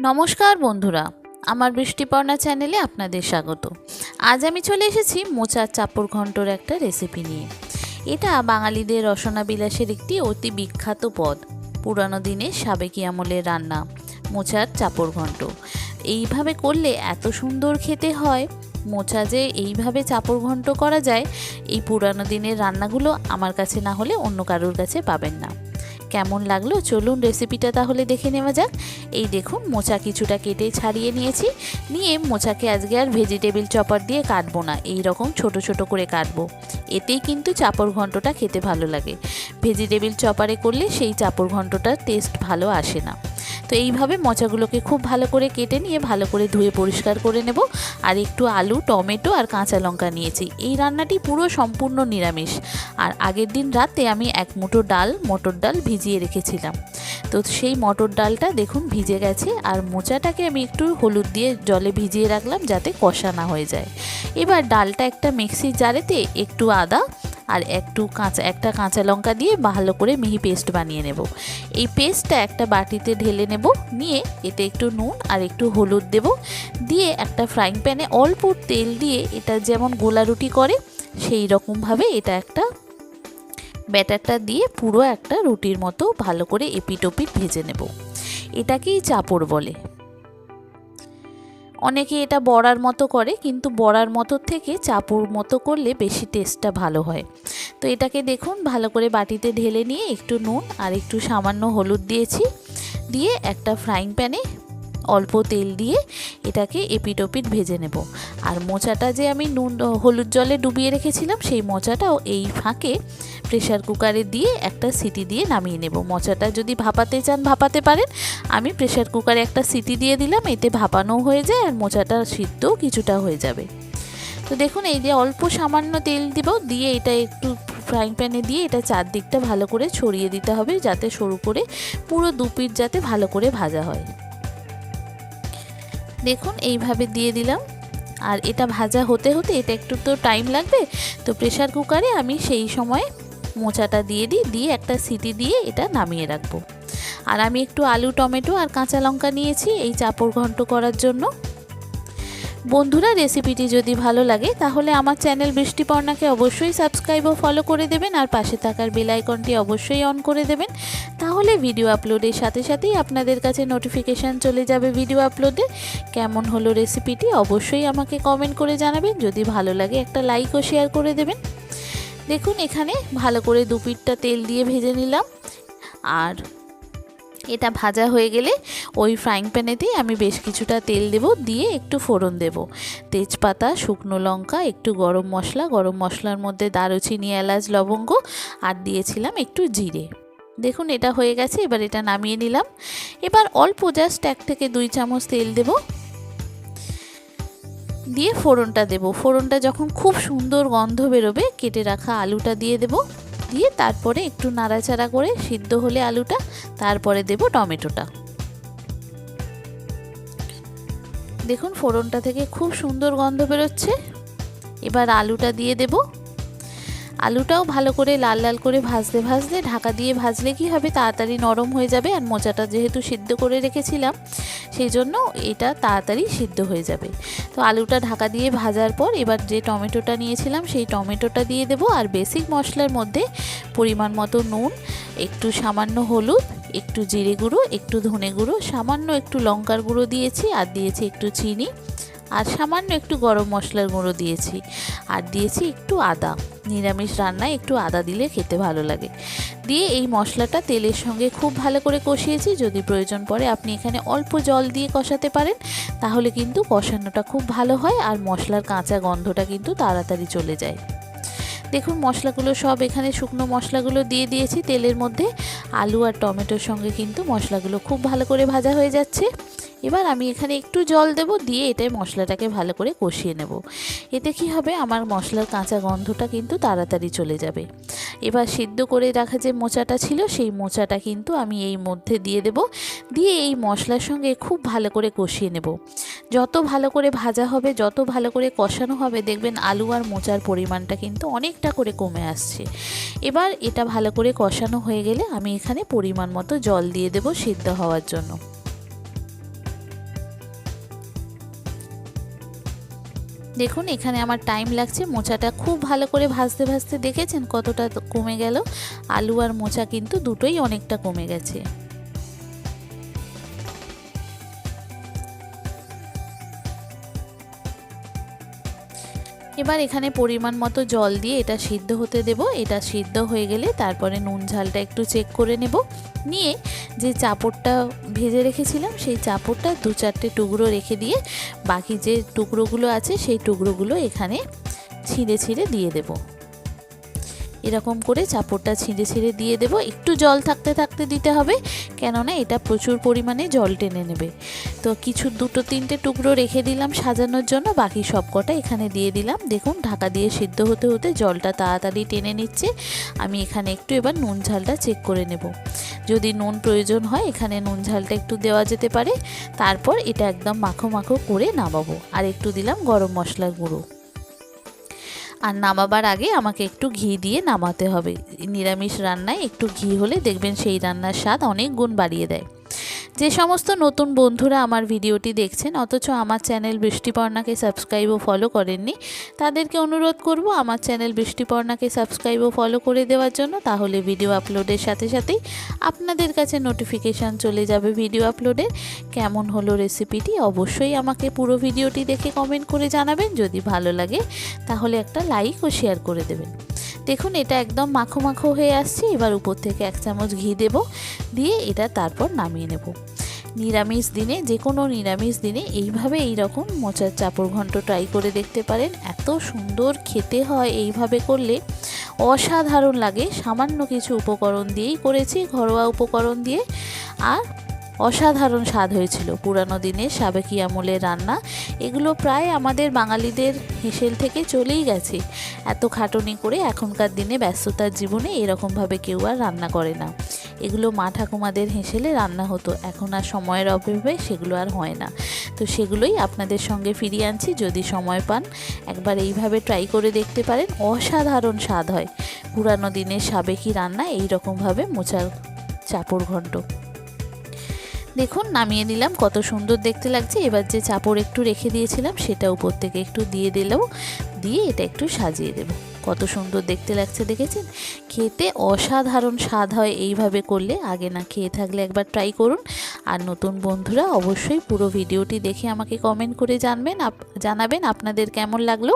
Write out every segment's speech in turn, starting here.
নমস্কার বন্ধুরা, আমার বৃষ্টিপর্ণা চ্যানেলে আপনাদের স্বাগত। আজ আমি চলে এসেছি মোচার চাপড় ঘন্টর একটা রেসিপি নিয়ে। এটা বাঙালিদের রসনা বিলাসের একটি অতি বিখ্যাত পদ। পুরানো দিনের সাবেকি আমলের রান্না মোচার চাপড় ঘন্ট। এইভাবে করলে এত সুন্দর খেতে হয়। মোচা যে এইভাবে চাপড় ঘন্ট করা যায়, এই পুরানো দিনের রান্নাগুলো আমার কাছে না হলে অন্য কারোর কাছে পাবেন না। কেমন লাগল? চলুন রেসিপিটা তাহলে দেখে নেওয়া যাক। এই দেখুন, মোচা কিছুটা কেটে ছাড়িয়ে নিয়েছি। নিয়ে মোচাকে আজকে আর ভেজিটেবিল চপার দিয়ে কাটবো না। এই রকম ছোট ছোট করে কাটবো। এতেই কিন্তু চাপড় ঘন্টটা খেতে ভালো লাগে। ভেজিটেবিল চপারে করলে সেই চাপড় ঘন্টটার টেস্ট ভালো আসে না। তো এইভাবে মোচাগুলোকে খুব ভালো করে কেটে নিয়ে ভালো করে ধুয়ে পরিষ্কার করে নেব। আর একটু আলু, টমেটো আর কাঁচা লঙ্কা নিয়েছি। এই রান্নাটি পুরো সম্পূর্ণ নিরামিষ। আর আগের দিন রাতে আমি এক মুঠো ডাল, মটর ডাল ভিজিয়ে রেখেছিলাম। তো সেই মটর ডালটা দেখুন ভিজে গেছে। আর মোচাটাকে আমি একটু হলুদ দিয়ে জলে ভিজিয়ে রাখলাম যাতে কষা না হয়ে যায়। এবার ডালটা একটা মিক্সির জারেতে একটু আদা আর একটু কাঁচা, একটা কাঁচা লঙ্কা দিয়ে ভালো করে মিহি পেস্ট বানিয়ে নেব। এই পেস্টটা একটা বাটিতে ঢেলে নেব, নিয়ে এতে একটু নুন আর একটু হলুদ দেব। দিয়ে একটা ফ্রাইং প্যানে অল্প তেল দিয়ে এটা যেমন গোলা রুটি করে, সেই রকমভাবে এটা একটা ব্যাটারটা দিয়ে পুরো একটা রুটির মতো ভালো করে এপিট ওপিট ভেজে নেব। এটাকেই চাপড় বলে। অনেকে এটা বড়ার মতো করে, কিন্তু বড়ার মতো থেকে চাপুর মতো করলে বেশি টেস্টটা ভালো হয়। তো এটাকে দেখুন, ভালো করে বাটিতে ঢেলে নিয়ে একটু নুন আর একটু সামান্য হলুদ দিয়েছি। দিয়ে একটা ফ্রাইং প্যানে অল্প তেল দিয়ে এটাকে এপিট ওপিট ভেজে নেব। আর মোচাটা যে আমি নুন, হলুদ জলে ডুবিয়ে রেখেছিলাম, সেই মোচাটাও এই ফাঁকে প্রেশার কুকারে দিয়ে একটা সিটি দিয়ে নামিয়ে নেব। মোচাটা যদি ভাপাতে চান, ভাপাতে পারেন। আমি প্রেশার কুকারে একটা সিটি দিয়ে দিলাম, এতে ভাপানোও হয়ে যায় আর মোচাটা সিদ্ধও কিছুটা হয়ে যাবে। তো দেখুন, এই যে অল্প সামান্য তেল দিব, দিয়ে এটা একটু ফ্রাইং প্যানে দিয়ে এটা চারদিকটা ভালো করে ছড়িয়ে দিতে হবে, যাতে সরু করে পুরো দুপিট যাতে ভালো করে ভাজা হয়। দেখুন, এইভাবে দিয়ে দিলাম। আর এটা ভাজা হতে হতে এটা একটু তো টাইম লাগবে, তো প্রেশার কুকারে আমি সেই সময় মোচাটা দিয়ে দিই, দিয়ে একটা সিটি দিয়ে এটা নামিয়ে রাখব। আর আমি একটু আলু, টমেটো আর কাঁচা লঙ্কা নিয়েছি এই চাপড় ঘন্ট করার জন্য। বন্ধুরা রেসিপিটি যদি ভালো লাগে, তাহলে আমার চ্যানেল বৃষ্টিপর্ণাকে অবশ্যই সাবস্ক্রাইব ও ফলো করে দেবেন, আর পাশে থাকার বেল আইকনটি অবশ্যই অন করে দেবেন। তাহলে ভিডিও আপলোডের সাথে সাথেই আপনাদের কাছে নোটিফিকেশান চলে যাবে ভিডিও আপলোডে কেমন হলো রেসিপিটি অবশ্যই আমাকে কমেন্ট করে জানাবেন, যদি ভালো লাগে একটা লাইক ও শেয়ার করে দেবেন। দেখুন, এখানে ভালো করে দু পিঠটা তেল দিয়ে ভেজে নিলাম। আর এটা ভাজা হয়ে গেলে ওই ফ্রাইং প্যানেতেই আমি বেশ কিছুটা তেল দেব, দিয়ে একটু ফোড়ন দেব। তেজপাতা, শুকনো লঙ্কা, একটু গরম মশলা, গরম মশলার মধ্যে দারুচিনি, এলাচ, লবঙ্গ, আর দিয়েছিলাম একটু জিরে। দেখুন এটা হয়ে গেছে, এবার এটা নামিয়ে নিলাম। এবার অল্প জাস্ট এক থেকে দুই চামচ তেল দেব। দিয়ে ফোড়নটা দেব। ফোড়নটা যখন খুব সুন্দর গন্ধ বেরোবে, কেটে রাখা আলুটা দিয়ে দেব। দিয়ে তারপরে একটু নাড়াচাড়া করে সিদ্ধ হলে আলুটা, তারপরে দেব টমেটোটা। দেখুন, ফোড়নটা থেকে খুব সুন্দর গন্ধ বেরোচ্ছে। এবার আলুটা দিয়ে দেব। আলুটাও ভালো করে লাল লাল করে ভাজতে ভাজতে ঢাকা দিয়ে ভাজলে কি হবে? তাড়াতাড়ি নরম হয়ে যাবে আর মোচাটা যেহেতু সিদ্ধ করে রেখেছিলাম সেই জন্য এটা তাড়াতাড়ি সিদ্ধ হয়ে যাবে। তো আলুটা ঢাকা দিয়ে ভাজার পর এবার যে টমেটোটা নিয়েছিলাম, সেই টমেটোটা দিয়ে দেব আর বেসিক মশলার মধ্যে পরিমাণ মতো নুন, একটু সামান্য হলুদ, একটু জিরে গুঁড়ো, একটু ধনে গুঁড়ো, সামান্য একটু লঙ্কার গুঁড়ো দিয়েছি আর দিয়েছি একটু চিনি, আর সামান্য একটু গরম মশলার গুঁড়ো দিয়েছি, আর দিয়েছি একটু আদা। নিরামিষ রান্নায় একটু আদা দিলে খেতে ভালো লাগে। দিয়ে এই মশলাটা তেলের সঙ্গে খুব ভালো করে কষিয়েছি। যদি প্রয়োজন পড়ে আপনি এখানে অল্প জল দিয়ে কষাতে পারেন, তাহলে কিন্তু কষানোটা খুব ভালো হয় আর মশলার কাঁচা গন্ধটা কিন্তু তাড়াতাড়ি চলে যায়। দেখুন, মশলাগুলো সব এখানে শুকনো মশলাগুলো দিয়ে দিয়েছি তেলের মধ্যে। আলু আর টমেটোর সঙ্গে কিন্তু মশলাগুলো খুব ভালো করে ভাজা হয়ে যাচ্ছে। এবার আমি এখানে একটু জল দেব, দিয়ে এটাই মশলাটাকে ভালো করে কষিয়ে নেব। এতে কি হবে? আমার মশলার কাঁচা গন্ধটা কিন্তু তাড়াতাড়ি চলে যাবে। এবার সিদ্ধ করে রাখা যে মোচাটা ছিল, সেই মোচাটা কিন্তু আমি এই মধ্যে দিয়ে দেব। দিয়ে এই মশলার সঙ্গে খুব ভালো করে কষিয়ে নেব। যত ভালো করে ভাজা হবে, যত ভালো করে কষানো হবে, দেখবেন আলু আর মোচার পরিমাণটা কিন্তু অনেকটা করে কমে আসছে। এবার এটা ভালো করে কষানো হয়ে গেলে আমি এখানে পরিমাণ মতো জল দিয়ে দেব সিদ্ধ হওয়ার জন্য। দেখুন, এখানে আমার টাইম লাগছে। মোচাটা খুব ভালো করে ভাজতে ভাজতে দেখেছেন কতটা কমে গেল? আলু আর মোচা কিন্তু দুটোই অনেকটা কমে গেছে। এবার এখানে পরিমাণ মতো জল দিয়ে এটা সিদ্ধ হতে দেব। এটা সিদ্ধ হয়ে গেলে তারপরে নুন ঝালটা একটু চেক করে নেব। নিয়ে যে চাপড়টা ভেজে রেখেছিলাম, সেই চাপড়টা দু চারটে টুকরো রেখে দিয়ে বাকি যে টুকরোগুলো আছে, সেই টুকরোগুলো এখানে ছিঁড়ে ছিঁড়ে দিয়ে দেবো। এরকম করে চাপড়টা ছিঁড়ে ছিঁড়ে দিয়ে দেব। একটু জল থাকতে থাকতে দিতে হবে, কেননা এটা প্রচুর পরিমাণে জল টেনে নেবে। তো কিছু দুটো তিনটে টুকরো রেখে দিলাম সাজানোর জন্য, বাকি সব কটা এখানে দিয়ে দিলাম। দেখুন, ঢাকা দিয়ে সিদ্ধ হতে হতে জলটা তাড়াতাড়ি টেনে নিচ্ছে। আমি এখানে একটু এবার নুন ঝালটা চেক করে নেব। যদি নুন প্রয়োজন হয়, এখানে নুন ঝালটা একটু দেওয়া যেতে পারে। তারপর এটা একদম মাখো মাখো করে নামাবো। আর একটু দিলাম গরম মশলার গুঁড়ো। আর নামাবার আগে আমাকে একটু ঘি দিয়ে নামাতে হবে। নিরামিষ রান্নায় একটু ঘি হলে দেখবেন সেই রান্নার স্বাদ অনেক গুণ বাড়িয়ে দেয়। যে সমস্ত নতুন বন্ধুরা আমার ভিডিওটি দেখছেন, অথচ আমার চ্যানেল বৃষ্টিপর্ণাকে সাবস্ক্রাইব ও ফলো করেননি, তাদেরকে অনুরোধ করব আমার চ্যানেল বৃষ্টিপর্ণাকে সাবস্ক্রাইব ও ফলো করে দেওয়ার জন্য। তাহলে ভিডিও আপলোডের সাথে সাথেই আপনাদের কাছে নোটিফিকেশান চলে যাবে ভিডিও আপলোডের। কেমন হলো রেসিপিটি অবশ্যই আমাকে পুরো ভিডিওটি দেখে কমেন্ট করে জানাবেন। যদি ভালো লাগে তাহলে একটা লাইক ও শেয়ার করে দেবেন। দেখুন, এটা একদম মাখো মাখো হয়ে আসছে। এবার উপর থেকে এক চামচ ঘি দেব। দিয়ে এটা তারপর নামিয়ে নেব। নিরামিষ দিনে যে কোনো নিরামিষ দিনে এইভাবে এই রকম মোচার চাপড় ঘন্ট ট্রাই করে দেখতে পারেন। এত সুন্দর খেতে হয় এইভাবে করলে। অসাধারণ লাগে। সামান্য কিছু উপকরণ দিয়েই করেছি, ঘরোয়া উপকরণ দিয়ে। আর অসাধারণ স্বাদ হয়েছিল। পুরানো দিনের সাবেকি আমলের রান্না, এগুলো প্রায় আমাদের বাঙালিদের হেসেল থেকে চলেই গেছে। এত খাটনি করে এখনকার দিনে ব্যস্ততার জীবনে এরকমভাবে কেউ আর রান্না করে না। এগুলো মা ঠাকুমাদের হেসেলে রান্না হতো, এখন আর সময়ের অভাবে সেগুলো আর হয় না। তো সেগুলোই আপনাদের সঙ্গে ফিরিয়ে আনছি, যদি সময় পান, একবার এইভাবে ট্রাই করে দেখতে পারেন, অসাধারণ স্বাদ হয়। পুরানো দিনের সাবেকি রান্না এই রকমভাবে মোচার চাপড় ঘন্ট দেখুন, নামিয়ে নিলাম। কত সুন্দর দেখতে লাগছে। এবার যে চাপড় একটু রেখে দিয়েছিলাম সেটা উপর থেকে একটু দিয়ে দিলেও দিয়ে এটা একটু সাজিয়ে দেবো। কত সুন্দর দেখতে লাগছে, দেখেছেন? খেতে অসাধারণ স্বাদ হয় এইভাবে করলে। আগে না খেয়ে থাকলে একবার ট্রাই করুন। আর নতুন বন্ধুরা অবশ্যই পুরো ভিডিওটি দেখে আমাকে কমেন্ট করে জানবেন। জানাবেন আপনাদের কেমন লাগল।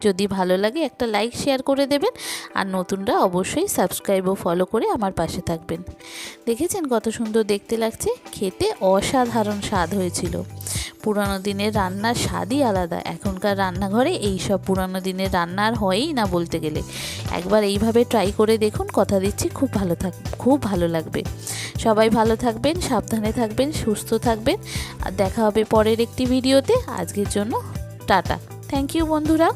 যদি ভালো লাগে একটা লাইক শেয়ার করে দেবেন। আর নতুনরা অবশ্যই সাবস্ক্রাইব ও ফলো করে আমার পাশে থাকবেন। দেখেছেন কত সুন্দর দেখতে লাগছে? খেতে অসাধারণ স্বাদ হয়েছিল। পুরানো দিনের রান্নার স্বাদই আলাদা। এখনকার রান্নাঘরে এই সব পুরানো দিনের রান্নার হয়ই না বলতে গেলে। একবার এইভাবে ট্রাই করে দেখুন, কথা দিচ্ছি, খুব ভালো থাক, খুব ভালো লাগবে। সবাই ভালো থাকবেন, সাবধানে থাকবেন, সুস্থ থাকবেন। আর দেখা হবে পরের একটি ভিডিওতে আজকের জন্য টাটা। থ্যাংক ইউ বন্ধুরা।